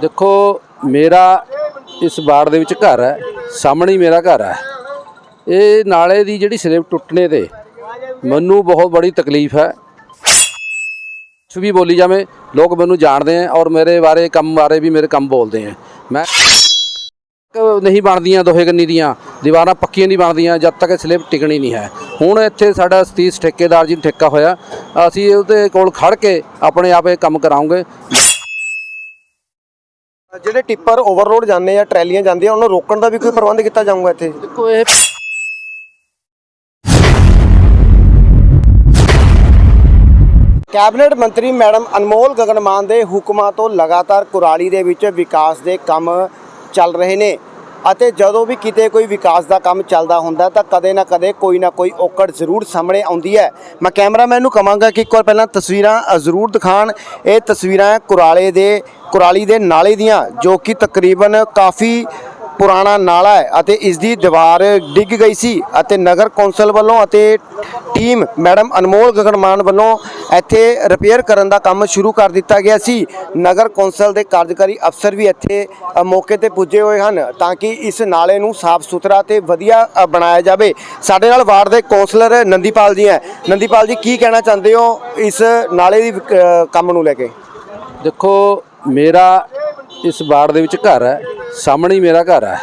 ਦੇਖੋ, ਮੇਰਾ ਇਸ ਵਾਰਡ ਦੇ ਵਿੱਚ ਘਰ ਹੈ, ਸਾਹਮਣੇ ਹੀ ਮੇਰਾ ਘਰ ਹੈ। ਇਹ ਨਾਲੇ ਦੀ ਜਿਹੜੀ ਸਲਿੱਪ ਟੁੱਟਣੇ ਤੇ ਮੈਨੂੰ ਬਹੁਤ ਬੜੀ ਤਕਲੀਫ ਹੈ। ਕੁਛ ਵੀ ਬੋਲੀ ਜਾਵੇ, ਲੋਕ ਮੈਨੂੰ ਜਾਣਦੇ ਆ ਔਰ ਮੇਰੇ ਬਾਰੇ ਕੰਮ ਬਾਰੇ ਵੀ ਮੇਰੇ ਕੰਮ ਬੋਲਦੇ ਆ। ਮੈਂ ਨਹੀਂ ਬਣਦੀਆਂ ਦੋਹੇ ਗੰਨੀ ਦੀਆਂ, ਦੀਵਾਰਾਂ ਪੱਕੀਆਂ ਨਹੀਂ ਬਣਦੀਆਂ, ਜਦ ਤੱਕ ਸਲੇਬ ਟਿਕਣੀ ਨਹੀਂ ਹੈ। ਹੁਣ ਇੱਥੇ ਸਾਡਾ ਸਤੀਸ਼ ਠੇਕੇਦਾਰ ਜੀ ਨੂੰ ਠੇਕਾ ਹੋਇਆ, ਅਸੀਂ ਉਹਦੇ ਕੋਲ ਖੜ ਕੇ ਆਪਣੇ ਆਪ ਇਹ ਕੰਮ ਕਰਾਉਂਗੇ। ਜਿਹੜੇ ਟਿੱਪਰ ਓਵਰਲੋਡ ਜਾਂਦੇ ਆ ਟਰੈਲੀਆਂ ਜਾਂਦੀਆਂ ਉਹਨਾਂ ਨੂੰ ਰੋਕਣ ਦਾ ਵੀ ਕੋਈ ਪ੍ਰਬੰਧ ਕੀਤਾ ਜਾਊਗਾ ਇੱਥੇ? ਦੇਖੋ ਇਹ ਕੈਬਨਿਟ ਮੰਤਰੀ ਮੈਡਮ ਅਨਮੋਲ ਗਗਨਮਾਨ ਦੇ ਹੁਕਮਾਂ ਤੋਂ ਲਗਾਤਾਰ ਕੁਰਾਲੀ ਦੇ ਵਿੱਚ ਵਿਕਾਸ ਦੇ ਕੰਮ ਚੱਲ ਰਹੇ ਨੇ। ਅਤੇ ਜਦੋਂ ਵੀ ਕਿਤੇ ਕੋਈ ਵਿਕਾਸ ਦਾ ਕੰਮ ਚੱਲਦਾ ਹੁੰਦਾ ਤਾਂ ਕਦੇ ਨਾ ਕਦੇ ਕੋਈ ਨਾ ਕੋਈ ਔਕੜ ਜ਼ਰੂਰ ਸਾਹਮਣੇ ਆਉਂਦੀ ਹੈ। ਮੈਂ ਕੈਮਰਾਮੈਨ ਨੂੰ ਕਹਾਂਗਾ ਕਿ ਇੱਕ ਵਾਰ ਪਹਿਲਾਂ ਤਸਵੀਰਾਂ ਜ਼ਰੂਰ ਦਿਖਾਣ। ਇਹ ਤਸਵੀਰਾਂ ਕੁਰਾਲੇ ਦੇ, ਕੁਰਾਲੀ ਦੇ ਨਾਲੇ ਦੀਆਂ, ਜੋ ਕਿ ਤਕਰੀਬਨ ਕਾਫੀ ਪੁਰਾਣਾ ਨਾਲਾ ਹੈ ਅਤੇ ਇਸ ਦੀ ਦੀਵਾਰ ਡਿੱਗ ਗਈ ਸੀ ਅਤੇ ਨਗਰ ਕੌਂਸਲ ਵੱਲੋਂ ਅਤੇ ਟੀਮ ਮੈਡਮ ਅਨਮੋਲ ਗਗਨਮਾਨ ਵੱਲੋਂ ਇੱਥੇ ਰਿਪੇਅਰ ਕਰਨ ਦਾ ਕੰਮ ਸ਼ੁਰੂ ਕਰ ਦਿੱਤਾ ਗਿਆ ਸੀ। ਨਗਰ ਕੌਂਸਲ ਦੇ ਕਾਰਜਕਾਰੀ ਅਫਸਰ ਵੀ ਇੱਥੇ ਮੌਕੇ ਤੇ ਪੁੱਜੇ ਹੋਏ ਹਨ ਤਾਂ ਕਿ ਇਸ ਨਾਲੇ ਨੂੰ ਸਾਫ਼ ਸੁਥਰਾ ਤੇ ਵਧੀਆ ਬਣਾਇਆ ਜਾਵੇ। ਸਾਡੇ ਨਾਲ ਵਾਰਡ ਦੇ ਕੌਂਸਲਰ ਨੰਦੀਪਾਲ ਜੀ ਹੈ। ਨੰਦੀਪਾਲ ਜੀ, ਕੀ ਕਹਿਣਾ ਚਾਹੁੰਦੇ ਹੋ ਇਸ ਨਾਲੇ ਦੀ ਕੰਮ ਨੂੰ ਲੈ ਕੇ? ਦੇਖੋ, ਮੇਰਾ ਇਸ ਵਾਰਡ ਦੇ ਵਿੱਚ ਘਰ ਹੈ। ਸਾਹਮਣੇ ਹੀ ਮੇਰਾ ਘਰ ਹੈ।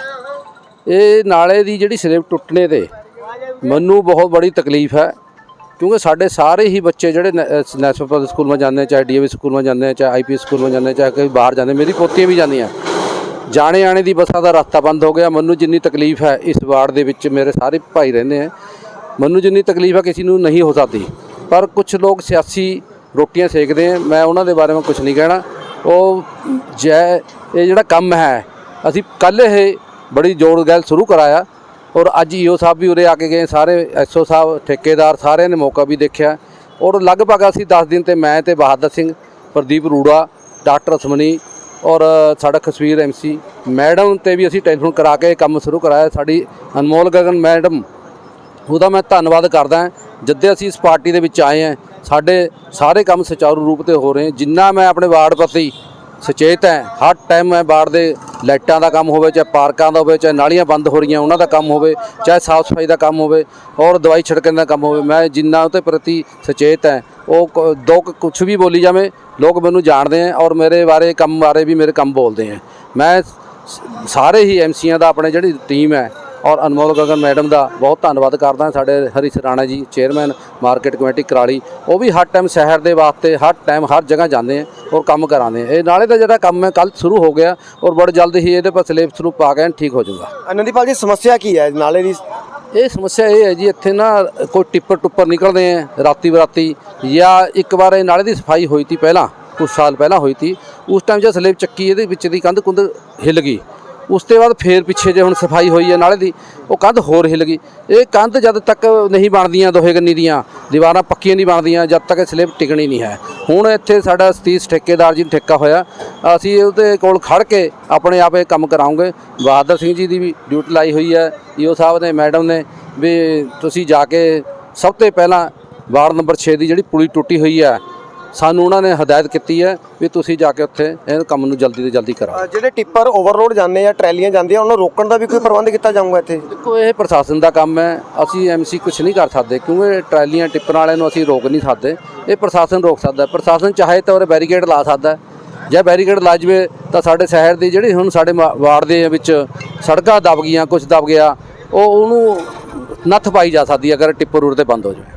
ਇਹ ਨਾਲੇ ਦੀ ਜਿਹੜੀ ਸਲਿੱਪ ਟੁੱਟਣੇ ਤੇ ਮੈਨੂੰ ਬਹੁਤ ਬੜੀ ਤਕਲੀਫ ਹੈ। ਕਿਉਂਕਿ ਸਾਡੇ ਸਾਰੇ ਹੀ ਬੱਚੇ ਜਿਹੜੇ ਨੈ- ਅਹ, ਨੈਸ਼ਨਲ ਪਬਲਿਕ ਸਕੂਲ ਵਿੱਚ ਜਾਂਦੇ ਆ ਚਾਹੇ ਡੀਏਵੀ ਸਕੂਲ ਵਿੱਚ ਜਾਂਦੇ ਆ ਚਾਹੇ ਆਈਪੀਐਸ ਸਕੂਲ ਵਿੱਚ ਜਾਂਦੇ ਆ ਚਾਹੇ ਕੋਈ ਬਾਹਰ ਜਾਂਦੇ ਮੇਰੀ ਪੋਤੀਆਂ ਵੀ ਜਾਂਦੀਆਂ। ਜਾਣੇ ਆਣੇ ਦੀ ਬੱਸਾਂ ਦਾ ਰਸਤਾ ਬੰਦ ਹੋ ਗਿਆ। ਮੈਨੂੰ ਜਿੰਨੀ ਤਕਲੀਫ ਹੈ ਇਸ ਵਾਰਡ ਦੇ ਵਿੱਚ, ਮੇਰੇ ਸਾਰੇ ਭਾਈ ਰਹਿੰਦੇ ਆ ਮੈਨੂੰ ਜਿੰਨੀ ਤਕਲੀਫ ਹੈ, ਕਿਸੇ ਨੂੰ ਨਹੀਂ ਹੋ ਸਕਦੀ। ਪਰ ਕੁਝ ਲੋਕ ਸਿਆਸੀ ਰੋਟੀਆਂ ਸੇਕਦੇ ਆ ਮੈਂ ਉਹਨਾਂ ਦੇ ਬਾਰੇ ਵਿੱਚ ਕੁਝ ਨਹੀਂ ਕਹਿਣਾ। ਉਹ ਜੈ, ਇਹ ਜਿਹੜਾ ਕੰਮ ਹੈ, ਅਸੀਂ ਕੱਲ੍ਹ ਇਹ ਬੜੀ ਜ਼ੋਰ ਗੱਲ ਸ਼ੁਰੂ ਕਰਾਇਆ। ਔਰ ਅੱਜ ਈਓ ਸਾਹਿਬ ਵੀ ਉਰੇ ਆ ਕੇ ਗਏ, ਸਾਰੇ ਐਸਓ ਸਾਹਿਬ, ਠੇਕੇਦਾਰ ਸਾਰਿਆਂ ਨੇ ਮੌਕਾ ਵੀ ਦੇਖਿਆ। ਔਰ ਲਗਭਗ ਅਸੀਂ 10 ਦਿਨ ਤੇ ਮੈਂ ਤੇ ਬਹਾਦਰ ਸਿੰਘ, ਪ੍ਰਦੀਪ ਰੂੜਾ, ਡਾਕਟਰ ਅਸਮਨੀ ਔਰ ਸਾਡਾ ਖਸਵੀਰ ਐਮਸੀ ਮੈਡਮ ਤੇ ਵੀ ਅਸੀਂ ਟੈਲੀਫੋਨ ਕਰਾ ਕੇ ਕੰਮ ਸ਼ੁਰੂ ਕਰਾਇਆ। ਸਾਡੀ ਅਨਮੋਲ ਗਗਨ ਮੈਡਮ, ਉਹਦਾ ਮੈਂ ਧੰਨਵਾਦ ਕਰਦਾ ਹਾਂ। ਅਸੀਂ ਇਸ ਪਾਰਟੀ ਦੇ ਵਿੱਚ ਆਏ ਹਾਂ, ਸਾਡੇ ਸਾਰੇ ਕੰਮ ਸੁਚਾਰੂ ਰੂਪ ਤੇ ਹੋ ਰਹੇ ਜਿੰਨਾ ਮੈਂ ਆਪਣੇ ਵਾਰਡ ਪ੍ਰਤੀ ਸੁਚੇਤ ਹੈ। ਹਰ ਟਾਈਮ ਮੈਂ ਵਾਰਡ ਦੇ ਲਾਈਟਾਂ ਦਾ ਕੰਮ ਹੋਵੇ, ਚਾਹੇ ਪਾਰਕਾਂ ਦਾ ਹੋਵੇ, ਚਾਹੇ ਨਾਲੀਆਂ ਬੰਦ ਹੋ ਰਹੀਆਂ, ਉਹਨਾਂ ਦਾ ਕੰਮ ਹੋਵੇ, ਚਾਹੇ ਸਾਫ਼ ਸਫ਼ਾਈ ਦਾ ਕੰਮ ਹੋਵੇ ਔਰ ਦਵਾਈ ਛਿੜਕਣ ਦਾ ਕੰਮ ਹੋਵੇ, ਮੈਂ ਜਿੰਨਾ ਉਹਦੇ ਪ੍ਰਤੀ ਸੁਚੇਤ ਹੈ। ਉਹ ਦੋ ਕੁਝ ਵੀ ਬੋਲੀ ਜਾਵੇ, ਲੋਕ ਮੈਨੂੰ ਜਾਣਦੇ ਆ ਔਰ ਮੇਰੇ ਬਾਰੇ ਕੰਮ ਬਾਰੇ ਵੀ ਮੇਰੇ ਕੰਮ ਬੋਲਦੇ ਆ ਮੈਂ ਸਾਰੇ ਹੀ ਐਮਸੀਆਂ ਦਾ ਆਪਣੇ ਜਿਹੜੀ ਟੀਮ ਹੈ ਔਰ ਅਨਮੋਲ ਗਗਨ ਮੈਡਮ ਦਾ ਬਹੁਤ ਧੰਨਵਾਦ ਕਰਦਾ ਸਾਡੇ ਹਰੀ ਸਰਾਣਾ ਜੀ ਚੇਅਰਮੈਨ ਮਾਰਕੀਟ ਕਮੇਟੀ ਕਰਾਲੀ ਉਹ ਵੀ ਹਰ ਟਾਈਮ ਸ਼ਹਿਰ ਦੇ ਵਾਸਤੇ ਹਰ ਟਾਈਮ ਹਰ ਜਗ੍ਹਾ ਜਾਂਦੇ ਆ ਔਰ ਕੰਮ ਕਰਾਉਂਦੇ ਆ। ਇਹ ਨਾਲੇ ਦਾ ਜਿਹੜਾ ਕੰਮ ਹੈ ਕੱਲ ਸ਼ੁਰੂ ਹੋ ਗਿਆ ਔਰ ਬੜੀ ਜਲਦ ਹੀ ਇਹਦੇ ਪਰ ਸਲੇਬ ਸਲੂਪ ਪਾ ਕੇ ਠੀਕ ਹੋ ਜਾਊਗਾ। ਨੰਦੀਪਾਲ ਜੀ ਸਮੱਸਿਆ ਕੀ ਹੈ? ਨਾਲੇ ਦੀ ਇਹ ਸਮੱਸਿਆ ਇਹ ਹੈ ਜੀ ਇੱਥੇ ਨਾ ਕੋਈ ਟਿੱਪਰ ਟੁੱਪਰ ਨਿਕਲਦੇ ਆ ਰਾਤੀ ਬਰਾਤੀ ਜਾਂ ਇੱਕ ਵਾਰ ਇਹ ਨਾਲੇ ਦੀ ਸਫ਼ਾਈ ਹੋਈ ਤੀ ਪਹਿਲਾਂ ਕੁਝ ਸਾਲ ਪਹਿਲਾਂ ਹੋਈ ਤੀ। ਉਸ ਟਾਈਮ ਜਦ ਸਲੇਬ ਚੱਕੀ ਇਹਦੇ ਵਿੱਚ ਦੀ ਕੰਧ ਕੁੰਧ ਹਿੱਲ ਗਈ। ਉਸ ਤੋਂ ਬਾਅਦ ਫੇਰ ਪਿੱਛੇ ਜੇ ਹੁਣ ਸਫ਼ਾਈ ਹੋਈ ਹੈ ਨਾਲੇ ਦੀ, ਉਹ ਕੰਧ ਹੋਰ ਹਿੱਲ ਗਈ ਇਹ ਕੰਧ ਜਦ ਤੱਕ ਨਹੀਂ ਬਣਦੀਆਂ ਦੋਹੇ ਗੰਨੀ ਦੀਆਂ, ਦੀਵਾਰਾਂ ਪੱਕੀਆਂ ਨਹੀਂ ਬਣਦੀਆਂ, ਜਦ ਤੱਕ ਇਹ ਟਿਕਣੀ ਨਹੀਂ ਹੈ। ਹੁਣ ਇੱਥੇ ਸਾਡਾ ਸਤੀਸ਼ ਠੇਕੇਦਾਰ ਜੀ ਨੂੰ ਠੇਕਾ ਹੋਇਆ। ਅਸੀਂ ਉਹਦੇ ਕੋਲ ਖੜ ਕੇ ਆਪਣੇ ਆਪ ਇਹ ਕੰਮ ਕਰਾਉਂਗੇ। ਬਹਾਦਰ ਸਿੰਘ ਜੀ ਦੀ ਵੀ ਡਿਊਟੀ ਲਾਈ ਹੋਈ ਹੈ, ਈਓ ਸਾਹਿਬ ਨੇ, ਮੈਡਮ ਨੇ, ਵੀ ਤੁਸੀਂ ਜਾ ਕੇ ਸਭ ਤੋਂ ਪਹਿਲਾਂ ਵਾਰਡ ਨੰਬਰ 6 ਦੀ ਜਿਹੜੀ ਪੁਲੀ ਟੁੱਟੀ ਹੋਈ ਹੈ ਸਾਨੂੰ ਉਹਨਾਂ ਨੇ ਹਦਾਇਤ ਕੀਤੀ ਹੈ ਵੀ ਤੁਸੀਂ ਜਾ ਕੇ ਉੱਥੇ ਇਹ ਕੰਮ ਨੂੰ ਜਲਦੀ ਤੋਂ ਜਲਦੀ ਕਰਾਓ। ਜਿਹੜੇ ਟਿੱਪਰ ਓਵਰਲੋਡ ਜਾਂਦੇ ਆ ਟਰੈਲੀਆਂ ਜਾਂਦੀਆਂ ਉਹਨਾਂ ਨੂੰ ਰੋਕਣ ਦਾ ਵੀ ਕੋਈ ਪ੍ਰਬੰਧ ਕੀਤਾ ਜਾਊਗਾ ਇੱਥੇ? ਦੇਖੋ ਇਹ ਪ੍ਰਸ਼ਾਸਨ ਦਾ ਕੰਮ ਹੈ। ਅਸੀਂ ਐਮਸੀ ਕੁਝ ਨਹੀਂ ਕਰ ਸਕਦੇ ਕਿਉਂਕਿ ਟਰਾਲੀਆਂ ਟਿੱਪਰਾਂ ਵਾਲਿਆਂ ਨੂੰ ਅਸੀਂ ਰੋਕ ਨਹੀਂ ਸਕਦੇ। ਇਹ ਪ੍ਰਸ਼ਾਸਨ ਰੋਕ ਸਕਦਾ। ਪ੍ਰਸ਼ਾਸਨ ਚਾਹੇ ਤਾਂ ਉਹ ਬੈਰੀਕੇਡ ਲਾ ਸਕਦਾ। ਜੇ ਬੈਰੀਕੇਡ ਲਾ ਜਵੇ ਤਾਂ ਸਾਡੇ ਸ਼ਹਿਰ ਦੀ ਜਿਹੜੀ ਹੁਣ ਸਾਡੇ ਵਾਰਡ ਦੇ ਵਿੱਚ ਸੜਕਾਂ ਦਬ ਗਈਆਂ ਕੁਝ ਦਬ ਗਿਆ ਉਹ ਉਹਨੂੰ ਨੱਥ ਪਾਈ ਜਾ ਸਕਦੀ ਹੈ ਅਗਰ ਟਿੱਪਰ ਰੋਡ ਤੇ ਬੰਦ ਹੋ ਜਾਵੇ।